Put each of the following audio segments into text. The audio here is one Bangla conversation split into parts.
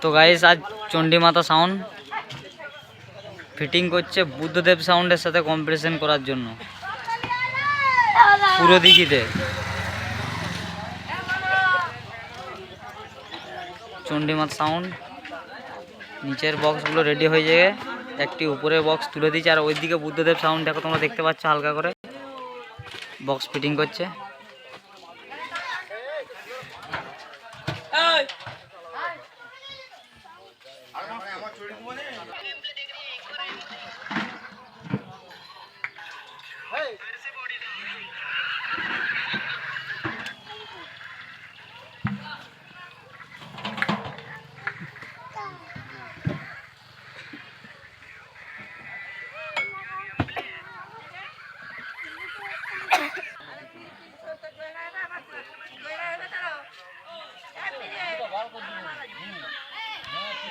তো গাইস আজ চণ্ডীমাতা সাউন্ড ফিটিং করছে বুদ্ধদেব সাউন্ডের সাথে কম্পিটিশন করার জন্য। পুরো দিঘিতে। চণ্ডীমাতা সাউন্ড নিচের বক্সগুলো রেডি হয়ে যাবে। একটি উপরে বক্স তুলে দিয়েছে, আর ওইদিকে বুদ্ধদেব সাউন্ড দেখো তোমরা দেখতে পাচ্ছ হালকা করে। বক্স ফিটিং করছে।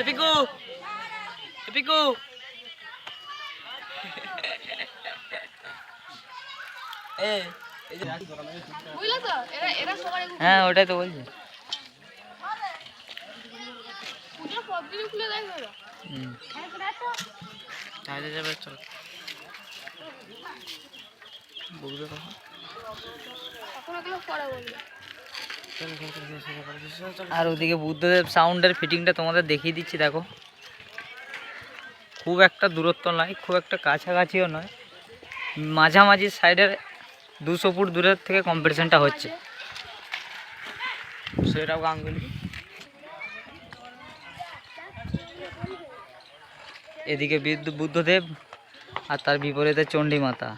পিকু পিকু এরা সবাই হ্যাঁ ওটাই তো বলছি। যাবে চল। বুঝবে কখন? এখন এগুলো পরে বলবে। আর ওদিকে বুদ্ধদেব সাউন্ডের ফিটিংটা তোমাদের দেখিয়ে দিচ্ছি, দেখো। খুব একটা দূরত্ব নয়, খুব একটা কাছাকাছিও নয়। মাঝামাঝি সাইডের দুশো ফুট দূরের থেকে কম্পিটিশনটা হচ্ছে। সেটাও গাঙ্গুলি। এদিকে বুদ্ধদেব আর তার বিপরীতে চণ্ডী মাতা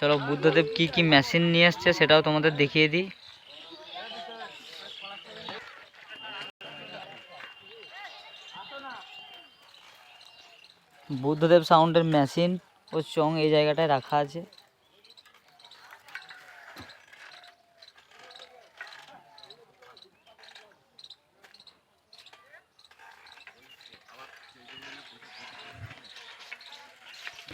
চলো বুদ্ধদেব কি কি মেশিন নিয়ে আসছে সেটাও তোমাদের দেখিয়ে দিই। বুদ্ধদেব সাউন্ডের মেশিন ও চং এই জায়গাটায় রাখা আছে।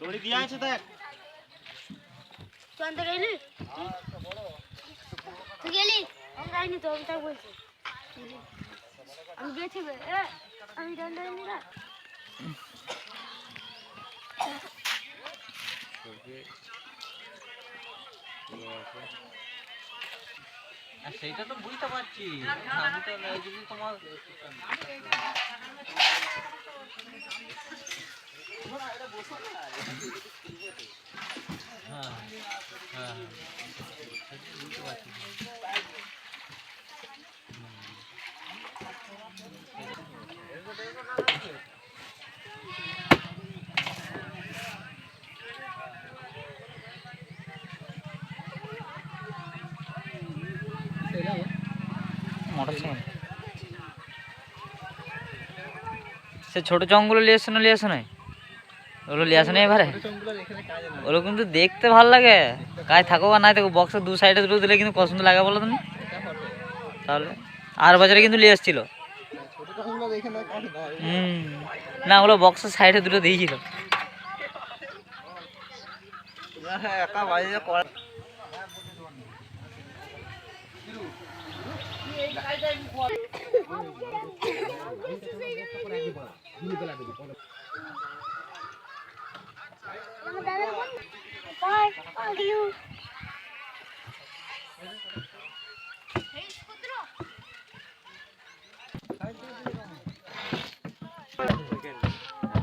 দড়ি দিয়া আছে দেখ। আনতে গেলি? তুই গেলি? আমি যাইনি তো আমি তাই বলছি। আমি গেছি বে আমি জানতে গেলি না সেইটা তো বুঝতে পারছি। আমি তো যদি তোমার হ্যাঁ হ্যাঁ। বুঝতে পারছি। সে ছোট চংগুলো নিয়ে এসছো না নিয়ে এসো নাই? ওগুলো নিয়ে আসো না এবারে? ওগুলো কিন্তু দেখতে ভালো লাগে। কাজ থাকো বা নাই থাকো বক্সের দু সাইডে দুটো দিলে কিন্তু পছন্দ লাগে বলো তুমি। তাহলে? আর বছরে কিন্তু নিয়ে এসেছিল। না ওগুলো বক্সের সাইডে দুটো দিয়েছিল Bye. Thank you.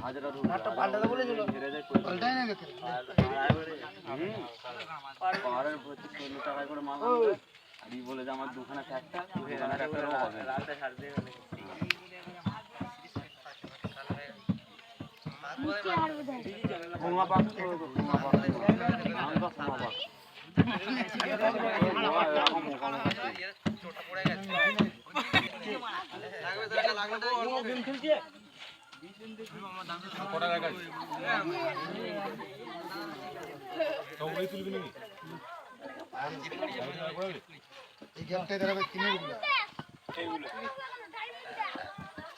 আর বলে যে আমার দুখানা চারটা দুখানা চারটা হবে না। নিচে হারবে দেখ ভোঙা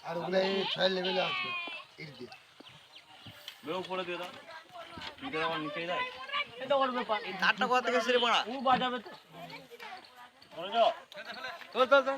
আর ওগুলা ছয় লেভেলে আসবে ইট দিয়ে বেরো উপরে দিয়ে দাও দিতে আবার নিচেই দেয় তারটা কোথা থেকে সেরে পড়া ও বাজাবে তো চল চল চল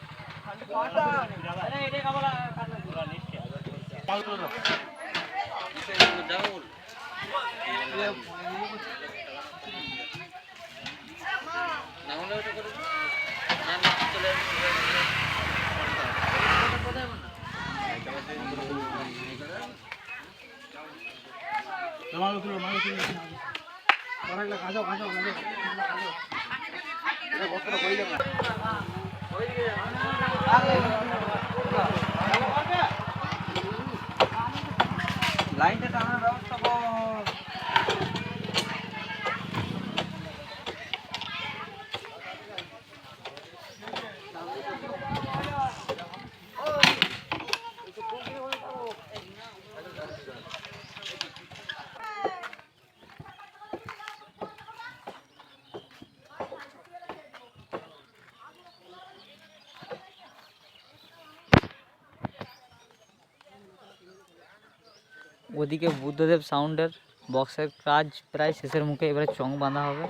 ট্রাক্টরে বালি ঢোকা ওয়ান ট্যাপ লাইনটা টানার ব্যবস্থা কর। ওদিকে বুদ্ধদেব সাউন্ডের বক্সের কাজ প্রায় শেষের মুখে এবারে চং বাঁধা হবে।